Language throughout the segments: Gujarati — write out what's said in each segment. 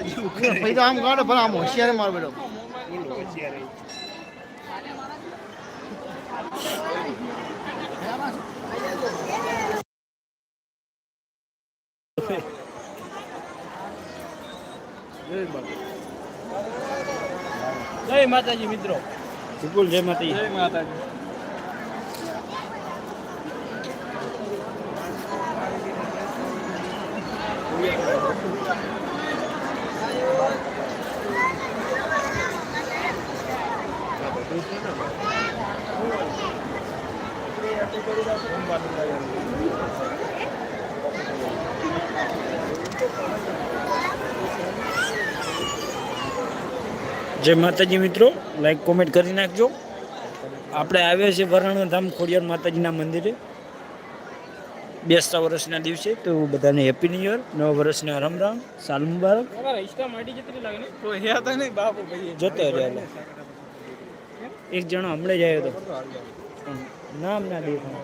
પછી તો આમ કાઢો પણ આમ હોશિયાર મારો બેટો જય માતાજી મિત્રો. વિપુલ જય માતાજી. જય માતાજી. જય માતાજી મિત્રો લાઈક કોમેન્ટ કરી નાખજો. આપણે આવ્યા છીએ વરાણા ધામ ખોડિયાર માતાજીના મંદિરે. બેસતા વર્ષના દિવસે તો બધાને હેપી ન્યુ યર નવા વર્ષના રામ રામ સાલ મુબારક. જતો રહ્યા એક જણો હમણાં જ આવ્યો હતો. નામ ના દેખાય.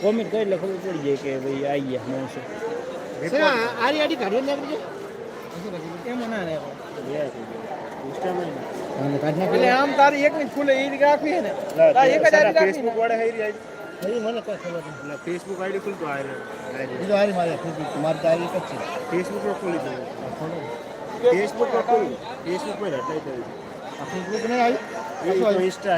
કોમેન્ટ કરી એટલે ખબર પડી જાય કે ભાઈ આવી ગયા માણસો આરી આડી કાઢી નાખજો કેમ ના રે એટલે આમ તારી એક ની ફૂલે એ રાખવી ને? એક જ આરી રાખવી. વાળે હઈ રહી મને કઈ ખબર ફેસબુક આઈડી ખુલતો આ બીજો આરી મારે મારી તારી એક જ છે. ફેસબુક પર ખોલી દઉં. ફેસબુક પર ખોલી. ફેસબુક પર હટાઈ દઉં. ફેસબુક નહીં આવી? એ ઇન્સ્ટા